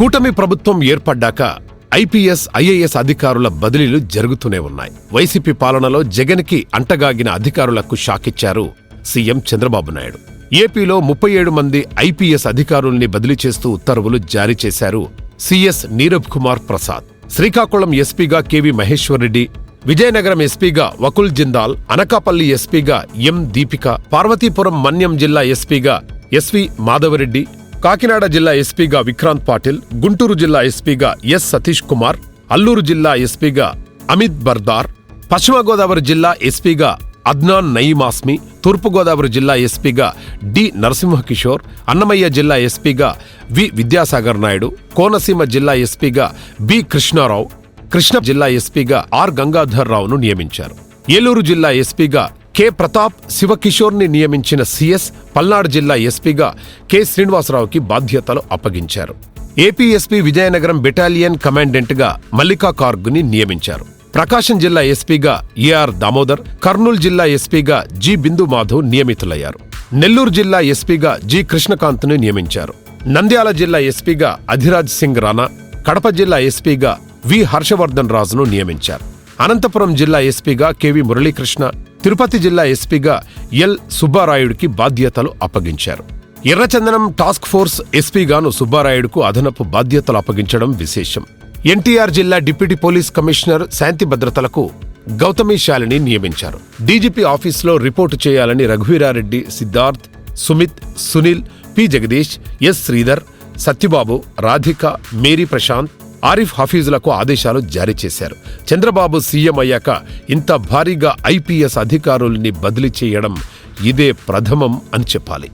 కూటమి ప్రభుత్వం ఏర్పడ్డాక ఐపీఎస్ ఐఏఎస్ అధికారుల బదిలీలు జరుగుతూనే ఉన్నాయి. వైసీపీ పాలనలో జగన్కి అంటగాగిన అధికారులకు షాకిచ్చారు సీఎం చంద్రబాబు నాయుడు. ఏపీలో ముప్పై ఏడు మంది ఐపీఎస్ అధికారుల్ని బదిలీ చేస్తూ ఉత్తర్వులు జారీ చేశారు సిఎస్ నీరబ్ కుమార్ ప్రసాద్. శ్రీకాకుళం ఎస్పీగా కెవి మహేశ్వర్రెడ్డి విజయనగరం ఎస్పీగా వకుల్ జిందాల్ అనకాపల్లి ఎస్పీగా ఎం దీపిక పార్వతీపురం మన్యం జిల్లా ఎస్పీగా ఎస్వి మాధవరెడ్డి కాకినాడ జిల్లా ఎస్పీగా విక్రాంత్ పాటిల్ గుంటూరు జిల్లా ఎస్పీగా ఎస్ సతీష్ కుమార్ అల్లూరు జిల్లా ఎస్పీగా అమిత్ బర్దార్ పశ్చిమ గోదావరి జిల్లా ఎస్పీగా అద్నాన్ నయీమాస్మి తూర్పుగోదావరి జిల్లా ఎస్పీగా డి నరసింహకిషోర్ అన్నమయ్య జిల్లా ఎస్పీగా వి విద్యాసాగర్ నాయుడు కోనసీమ జిల్లా ఎస్పీగా బి కృష్ణారావు కృష్ణ జిల్లా ఎస్పీగా ఆర్ గంగాధర్ రావును నియమించారు. ఏలూరు జిల్లా ఎస్పీగా కె ప్రతాప్ శివకిషోర్ని నియమించిన సిఎస్ పల్నాడు జిల్లా ఎస్పీగా కె శ్రీనివాసరావుకి బాధ్యతలు అప్పగించారు. ఏపీఎస్పీ విజయనగరం బెటాలియన్ కమాండెంట్గా మల్లికా కార్గుని నియమించారు. ప్రకాశం జిల్లా ఎస్పీగా ఏఆర్ దామోదర్ కర్నూలు జిల్లా ఎస్పీగా జి బిందు మాధవ్ నియమితులయ్యారు. నెల్లూరు జిల్లా ఎస్పీగా జి కృష్ణకాంత్ను నియమించారు. నంద్యాల జిల్లా ఎస్పీగా అధిరాజ్ సింగ్ రాణా కడప జిల్లా ఎస్పీగా వి హర్షవర్ధన్ రాజును నియమించారు. అనంతపురం జిల్లా ఎస్పీగా కెవి మురళీకృష్ణ తిరుపతి జిల్లా ఎస్పీగా ఎల్ సుబ్బారాయుడికి బాధ్యతలు అప్పగించారు. ఎర్రచందనం టాస్క్ ఫోర్స్ ఎస్పీగాను సుబ్బారాయుడుకు అదనపు బాధ్యతలు అప్పగించడం విశేషం. ఎన్టీఆర్ జిల్లా డిప్యూటీ పోలీస్ కమిషనర్ శాంతి భద్రతలకు గౌతమి శాలిని నియమించారు. డీజీపీ ఆఫీసులో రిపోర్టు చేయాలని Raghuveerareddy Siddharth Sumit Sunil P Jagadish S Sridhar Satyababu Radhika Mary Prashant Arif హఫీజులకు ఆదేశాలు జారీ చేశారు. చంద్రబాబు సీఎం అయ్యాక ఇంత భారీగా ఐపీఎస్ అధికారుల్ని బదిలీ చేయడం ఇదే ప్రథమం అని చెప్పాలి.